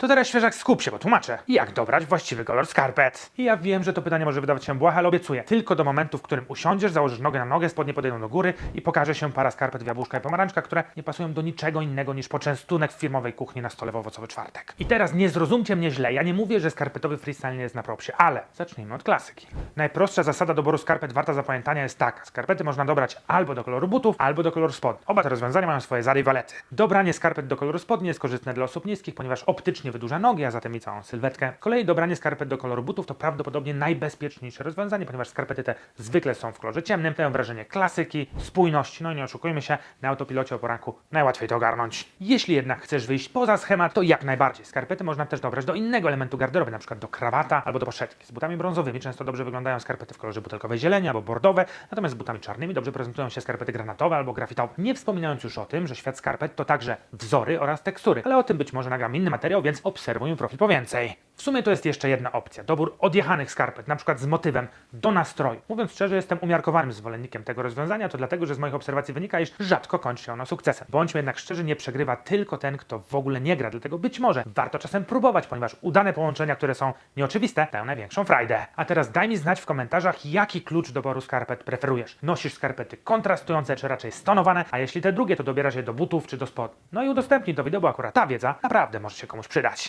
To teraz świeżak skup się, bo tłumaczę. Jak dobrać właściwy kolor skarpet? I ja wiem, że to pytanie może wydawać się błahe, ale obiecuję. Tylko do momentu, w którym usiądziesz, założysz nogę na nogę, spodnie podejdą do góry i pokaże się para skarpet jabłuszka i pomarańczka, które nie pasują do niczego innego niż poczęstunek w firmowej kuchni na stole w owocowy czwartek. I teraz nie zrozumcie mnie źle, ja nie mówię, że skarpetowy freestyle nie jest na propsie, ale zacznijmy od klasyki. Najprostsza zasada doboru skarpet warta zapamiętania jest taka. Skarpety można dobrać albo do koloru butów, albo do koloru spodni. Oba te rozwiązania mają swoje zady i walety. Dobranie skarpet do koloru spodni jest korzystne dla osób niskich, ponieważ optycznie wydłuża nogi, a zatem i całą sylwetkę. Kolei dobranie skarpet do koloru butów to prawdopodobnie najbezpieczniejsze rozwiązanie, ponieważ skarpety te zwykle są w kolorze ciemnym, dają wrażenie klasyki, spójności, no i nie oszukujmy się, na autopilocie o poranku najłatwiej to ogarnąć. Jeśli jednak chcesz wyjść poza schemat, to jak najbardziej. Skarpety można też dobrać do innego elementu garderoby, przykład do krawata albo do poszetki. Z butami brązowymi często dobrze wyglądają skarpety w kolorze butelkowej zieleni albo bordowe, natomiast z butami czarnymi dobrze prezentują się skarpety granatowe albo grafitowe. Nie wspominając już o tym, że świat skarpet to także wzory oraz tekstury, ale o tym być może nagram inny materiał, więc obserwuj profil po więcej. W sumie to jest jeszcze jedna opcja, dobór odjechanych skarpet, na przykład z motywem do nastroju. Mówiąc szczerze, jestem umiarkowanym zwolennikiem tego rozwiązania, to dlatego, że z moich obserwacji wynika, iż rzadko kończy się ono sukcesem. Bądźmy jednak szczerzy, nie przegrywa tylko ten, kto w ogóle nie gra, dlatego być może warto czasem próbować, ponieważ udane połączenia, które są nieoczywiste, dają największą frajdę. A teraz daj mi znać w komentarzach, jaki klucz doboru skarpet preferujesz. Nosisz skarpety kontrastujące, czy raczej stonowane, a jeśli te drugie, to dobierasz je do butów czy do spodni. No i udostępnij to wideo, bo akurat ta wiedza naprawdę może się komuś przydać.